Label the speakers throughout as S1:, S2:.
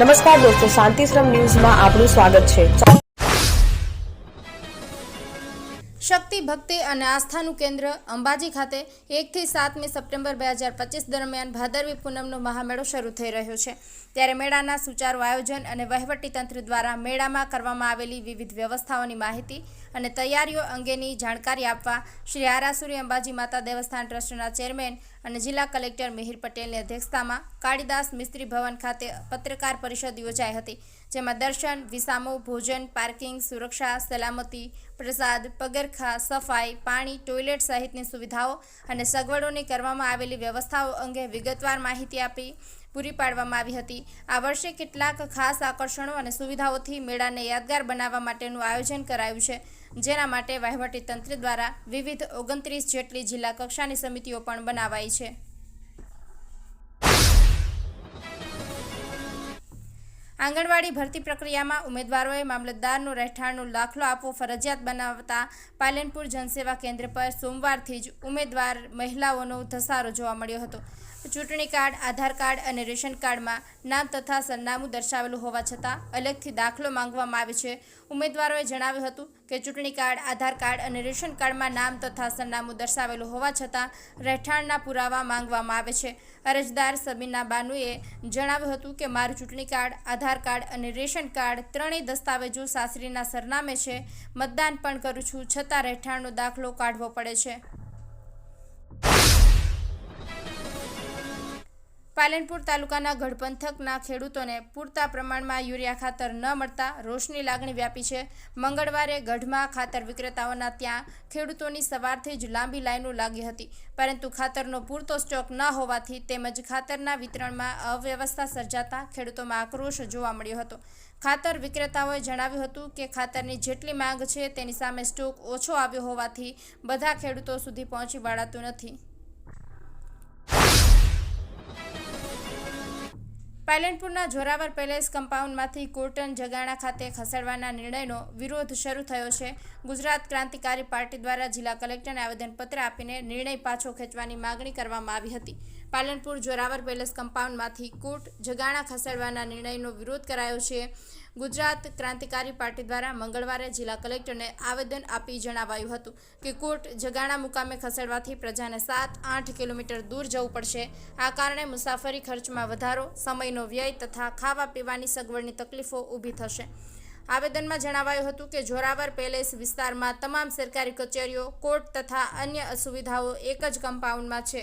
S1: નમસ્કાર દોસ્તો શાંતિશ્રમ ન્યૂઝમાં આપનું સ્વાગત છે.
S2: શક્તિ, ભક્તિ અને આસ્થાનું કેન્દ્ર અંબાજી ખાતે એકથી સાતમી સપ્ટેમ્બર બે હજાર પચીસ દરમિયાન ભાદરવી પૂનમનો મહામેળો શરૂ થઈ રહ્યો છે. ત્યારે મેળાના સુચારુ આયોજન અને વહીવટી તંત્ર દ્વારા મેળામાં કરવામાં આવેલી વિવિધ વ્યવસ્થાઓની માહિતી અને તૈયારીઓ અંગેની જાણકારી આપવા શ્રી આરાસુરી અંબાજી માતા દેવસ્થાન ટ્રસ્ટના ચેરમેન અને જિલ્લા કલેક્ટર મિહિર પટેલની અધ્યક્ષતામાં કાળીદાસ મિસ્ત્રી ભવન ખાતે પત્રકાર પરિષદ યોજાઈ હતી, જેમાં દર્શન, વિસામો, ભોજન, પાર્કિંગ, સુરક્ષા, સલામતી, પ્રસાદ, પગરખા, સફાઈ, પાણી, ટોયલેટ સહિતની સુવિધાઓ અને સગવડોની કરવામાં આવેલી વ્યવસ્થાઓ અંગે વિગતવાર માહિતી આપી પૂરી પાડવામાં આવી હતી. આ વર્ષે કેટલાક ખાસ આકર્ષણો અને સુવિધાઓથી મેળાને યાદગાર બનાવવા માટેનું આયોજન કરાયું છે. જેના માટે વહીવટી તંત્ર દ્વારા વિવિધ ઓગણત્રીસ જેટલી જિલ્લા કક્ષાની સમિતિઓ પણ બનાવાઈ છે. આંગણવાડી ભરતી પ્રક્રિયામાં ઉમેદવારોએ મામલતદારનું રહેઠાણનું દાખલો આપવો ફરજિયાત બનાવતા પાલનપુર જનસેવા કેન્દ્ર પર સોમવારથી જ ઉમેદવાર મહિલાઓનો ધસારો જોવા મળ્યો હતો. ચૂંટણી કાર્ડ, આધાર કાર્ડ અને રેશન કાર્ડમાં નામ તથા સરનામું દર્શાવેલું હોવા છતાં અલગથી દાખલો માંગવામાં આવે છે. ઉમેદવારોએ જણાવ્યું હતું કે ચૂંટણી કાર્ડ, આધાર કાર્ડ અને રેશન કાર્ડમાં નામ તથા સરનામું દર્શાવેલું હોવા છતાં રહેઠાણના પુરાવા માંગવામાં આવે છે. અરજદાર સબીના બાનુએ જણાવ્યું હતું કે મારું ચૂંટણી કાર્ડ, આધાર કાર્ડ અને રેશન કાર્ડ ત્રણેય દસ્તાવેજો સાસરીના સરનામે છે. મતદાન પણ કરું છું, છતાં રહેઠાણનો દાખલો કાઢવો પડે છે. પાલનપુર તાલુકાના ગઢ પંથકના ખેડૂતોને પૂરતા પ્રમાણમાં યુરિયા ખાતર ન મળતા રોષની લાગણી વ્યાપી છે. મંગળવારે ગઢમાં ખાતર વિક્રેતાઓના ત્યાં ખેડૂતોની સવારથી જ લાંબી લાઈનો લાગી હતી. પરંતુ ખાતરનો પૂરતો સ્ટોક ન હોવાથી તેમજ ખાતરના વિતરણમાં અવ્યવસ્થા સર્જાતા ખેડૂતોમાં આક્રોશ જોવા મળ્યો હતો. ખાતર વિક્રેતાઓએ જણાવ્યું હતું કે ખાતરની જેટલી માંગ છે તેની સામે સ્ટોક ઓછો આવ્યો હોવાથી બધા ખેડૂતો સુધી પહોંચી વળાતું નથી. પાલનપુરના જોરાવર પેલેસ કમ્પાઉન્ડમાંથી કોર્ટન જગાણા ખાતે ખસેડવાના નિર્ણયનો વિરોધ શરૂ થયો છે. ગુજરાત ક્રાંતિકારી પાર્ટી દ્વારા જિલ્લા કલેક્ટરને આવેદનપત્ર આપીને નિર્ણય પાછો ખેંચવાની માગણી કરવામાં આવી હતી. પાલનપુર જોરાવર પેલેસ કમ્પાઉન્ડમાંથી કૂટ જગાણા ખસેડવાના નિર્ણયનો વિરોધ કરાયો છે. ગુજરાત ક્રાંતિકારી પાર્ટી દ્વારા મંગળવારે જિલ્લા કલેક્ટરને આવેદન આપી જણાવાયું હતું કે કોર્ટ જગાણા મુકામે ખસેડવાથી પ્રજાને સાત આઠ કિલોમીટર દૂર જવું પડશે. આ કારણે મુસાફરી ખર્ચમાં વધારો, સમયનો વ્યય તથા ખાવા પીવાની સગવડની તકલીફો ઊભી થશે. આવેદનમાં જણાવાયું હતું કે જોરાવર પેલેસ વિસ્તારમાં તમામ સરકારી કચેરીઓ, કોર્ટ તથા અન્ય અસુવિધાઓ એક જ કમ્પાઉન્ડમાં છે.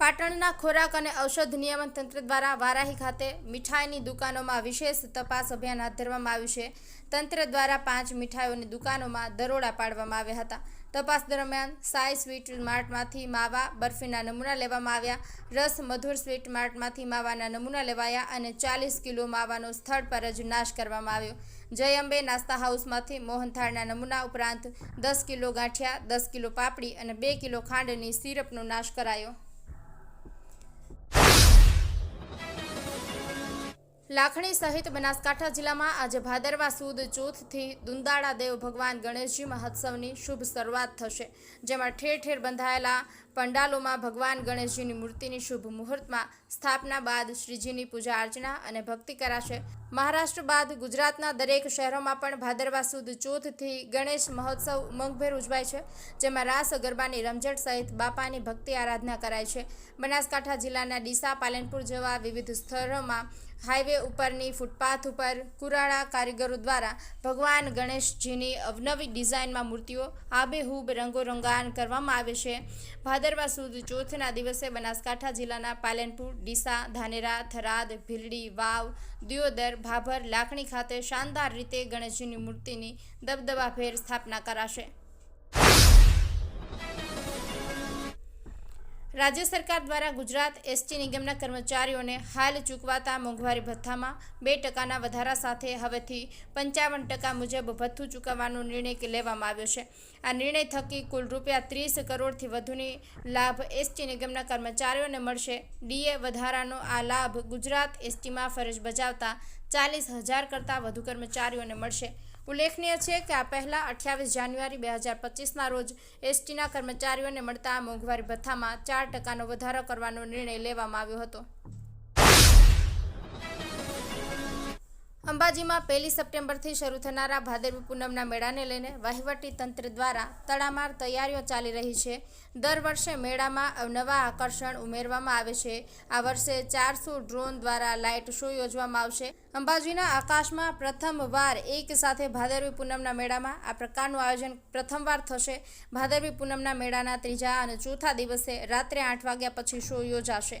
S2: પાટણના ખોરાક અને ઔષધ નિયમન તંત્ર દ્વારા વારાહી ખાતે મીઠાઈની દુકાનોમાં વિશેષ તપાસ અભિયાન હાથ ધરવામાં આવ્યું છે. તંત્ર દ્વારા પાંચ મીઠાઈઓની દુકાનોમાં દરોડા પાડવામાં આવ્યા હતા. તપાસ દરમિયાન સાઈ સ્વીટ માર્ટમાંથી માવા બરફીના નમૂના લેવામાં આવ્યા. રસ મધુર સ્વીટ માર્ટમાંથી માવાના નમૂના લેવાયા અને ચાલીસ કિલો માવાનો સ્થળ પર જ નાશ કરવામાં આવ્યો. જય અંબે નાસ્તા હાઉસમાંથી મોહનથાળના નમૂના ઉપરાંત દસ કિલો ગાંઠિયા, દસ કિલો પાપડી અને બે કિલો ખાંડની સિરપનો નાશ કરાયો. લાખણી સહિત બનાસકાંઠા જિલ્લામાં આજે ભાદરવા સુદ ચોથથી દુંદાળા દેવ ભગવાન ગણેશજી મહોત્સવની શુભ શરૂઆત થશે, જેમાં ઠેર ઠેર બંધાયેલા પંડાલોમાં ભગવાન ગણેશજીની મૂર્તિની શુભ મુહૂર્તમાં સ્થાપના બાદ શ્રીજીની પૂજા અર્ચના અને ભક્તિ કરાશે. મહારાષ્ટ્ર બાદ ગુજરાતના દરેક શહેરોમાં પણ ભાદરવા સુદ ચોથથી ગણેશ મહોત્સવ ઉમંગભેર ઉજવાય છે, જેમાં રાસ, ગરબાની રમઝટ સહિત બાપાની ભક્તિ આરાધના કરાય છે. બનાસકાંઠા જિલ્લાના ડીસા, પાલનપુર જેવા વિવિધ સ્થળોમાં હાઈવે ઉપરની ફૂટપાથ ઉપર કુરાળા કારીગરો દ્વારા ભગવાન ગણેશજીની અવનવી ડિઝાઇનમાં મૂર્તિઓ, આબેહૂબ રંગોરંગાન કરવામાં આવે છે. ભાદરવા સુદ ચોથના દિવસે બનાસકાંઠા જિલ્લાના પાલનપુર, ડીસા, ધાનેરા, થરાદ, ભીલડી, વાવ, દિયોદર, ભાભર, લાખણી ખાતે શાનદાર રીતે ગણેશજીની મૂર્તિની દબદબાભેર સ્થાપના કરાશે. રાજ્ય સરકાર દ્વારા ગુજરાત એસટી નિગમના કર્મચારીઓને હાલ ચૂકવાતા મોંઘવારી ભથ્થામાં બે ટકાના વધારા સાથે હવેથી પંચાવન ટકા મુજબ ભથ્થું ચૂકવવાનો નિર્ણય લેવામાં આવ્યો છે. આ નિર્ણય થકી કુલ રૂપિયા ત્રીસ કરોડથી વધુની લાભ એસટી નિગમના કર્મચારીઓને મળશે. ડીએ વધારાનો આ લાભ ગુજરાત એસટીમાં ફરજ બજાવતા ચાલીસ હજાર કરતાં વધુ કર્મચારીઓને મળશે. ઉલ્લેખનીય છે કે આ પહેલા અઠ્યાવીસ જાન્યુઆરી બે હજાર પચીસના રોજ એસટીના કર્મચારીઓને મળતા મોંઘવારી ભથ્થામાં ચાર ટકાનો વધારો કરવાનો નિર્ણય લેવામાં આવ્યો હતો. અંબાજીમાં પહેલી સપ્ટેમ્બરથી શરૂ થનારા ભાદરવી પૂનમના મેળાને લઈને વહીવટી તંત્ર દ્વારા તડામાર તૈયારીઓ ચાલી રહી છે. દર વર્ષે મેળામાં નવા આકર્ષણ ઉમેરવામાં આવે છે. આ વર્ષે ચારસો ડ્રોન દ્વારા લાઇટ શો યોજવામાં આવશે. અંબાજીના આકાશમાં પ્રથમવાર એક સાથે ભાદરવી પૂનમના મેળામાં આ પ્રકારનું આયોજન પ્રથમવાર થશે. ભાદરવી પૂનમના મેળાના ત્રીજા અને ચોથા દિવસે રાત્રે આઠ વાગ્યા પછી શો યોજાશે.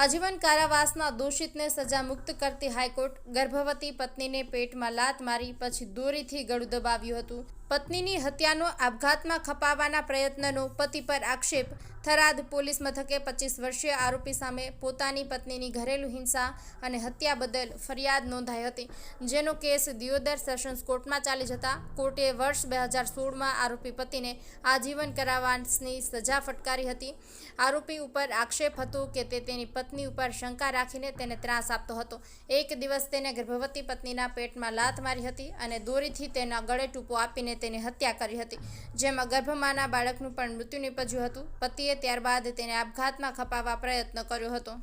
S2: આજીવન કારાવાસના દોષિતને સજા મુક્ત કરતી હાઈકોર્ટ ગર્ભવતી પત્નીને પેટમાં લાત મારી પછી દોરીથી ગળું દબાવ્યું હતું. પત્નીની હત્યાનો આપઘાતમાં ખપાવવાના પ્રયત્નનો પતિ પર આક્ષેપ. થરાદ પોલીસ મથકે પચીસ વર્ષીય આરોપી સામે પોતાની પત્નીની ઘરેલું હિંસા અને હત્યા બદલ ફરિયાદ નોંધાઈ હતી, જેનો કેસ દિયોદર સેશન્સ કોર્ટમાં ચાલી જતા કોર્ટે વર્ષ બે હજાર સોળમાં આરોપી પતિને આજીવન કરાવવાની સજા ફટકારી હતી. આરોપી ઉપર આક્ષેપ હતો કે તે તેની પત્ની ઉપર શંકા રાખીને તેને ત્રાસ આપતો હતો. એક દિવસ તેને ગર્ભવતી પત્નીના પેટમાં લાત મારી હતી અને દોરીથી તેના ગળે ટૂંપો આપીને તેની હત્યા કરી હતી. જેમાં ગર્ભમાના બાળકનું પણ મૃત્યુ નીપજ્યું હતું. પતિએ ત્યારબાદ તેને આપઘાતમાં ખપાવવા પ્રયત્ન કર્યો હતો.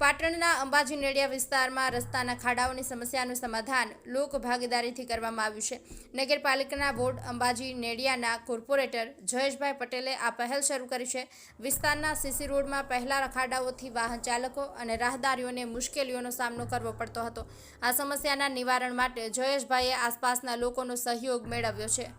S2: પાટણના અંબાજી નેડિયા વિસ્તારમાં રસ્તાના ખાડાઓની સમસ્યાનું સમાધાન લોક ભાગીદારીથી કરવામાં આવ્યું છે. નગરપાલિકાના વોર્ડ અંબાજી નેડિયાના કોર્પોરેટર જયેશભાઈ પટેલે આ પહેલ શરૂ કરી છે. વિસ્તારના સીસી રોડમાં પહેલા ખાડાઓથી વાહન ચાલકો અને રાહદારીઓને મુશ્કેલીઓનો સામનો કરવો પડતો હતો. આ સમસ્યાના નિવારણ માટે જયેશભાઈએ આસપાસના લોકોનો સહયોગ મેળવ્યો છે.